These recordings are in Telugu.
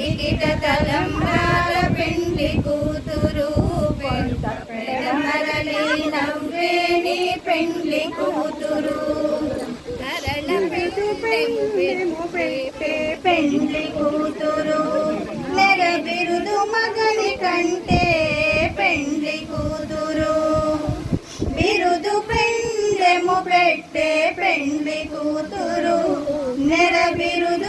కిటిట తలంబ్రాల పెండ్లి కూతురు పెడమరలి నవ్వేని పెండ్లి కూతురు. కరణ పెండ్లి కూతురు మెర బిరుదు మగని కంటే పెండ్లి కూతురు. బిరుదు పెండ్లెము పెట్టే పెండ్లి కూతురు. నెర బిరుదు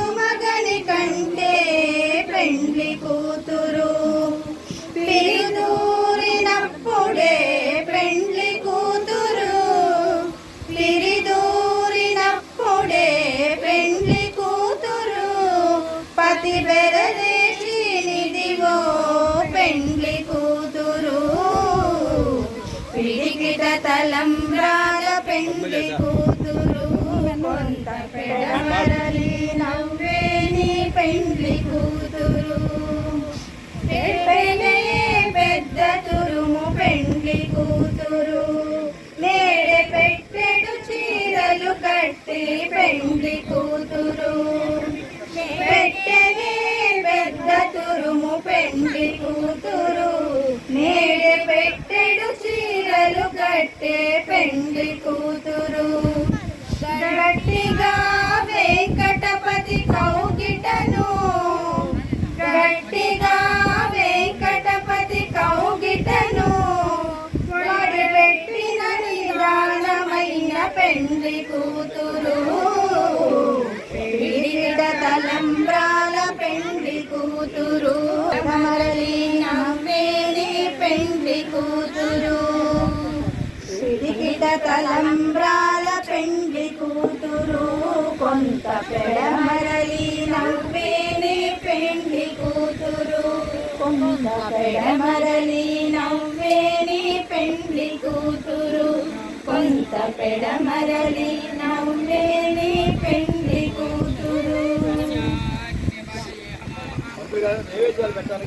పతి బెరదేశి నిదివో పెండ్లి కూతురు. పిడికిట తలంబ్రాల పెండ్లి కూతురు. కొంత పెడమరలి నవ్వేని పెండ్లి కూతురు. పెళ్ళే పెద్ద తురుము పెండ్లి కూతురు. నేడే పెట్టెడు చీరలు కట్టి పెండ్లి కూతురు పెద్ద పెండి కూతురు నేడే పెట్టెడు చీరలు కట్టే పెండ్లి కూతురు. గట్టిగా వెంకటపతి కౌగిటను గట్టిగా వెంకటపతి కౌగిటను పెట్టిన నిదానమైన పెండ్లి కూతురు. తలంబ్రాల పెండి కూతురు. మరలి నవ్వేని పెండ్లి కూతురు. సిరికిట తలంబ్రాల పెండ్లి కూతురు. కొంత పెడమరలి నవ్వేని పెండ్లి కూతురు. కొంత పెడమరలి నవ్వేని పెండ్లి కూతురు. కొంత పెడమరలి పెట్టాలి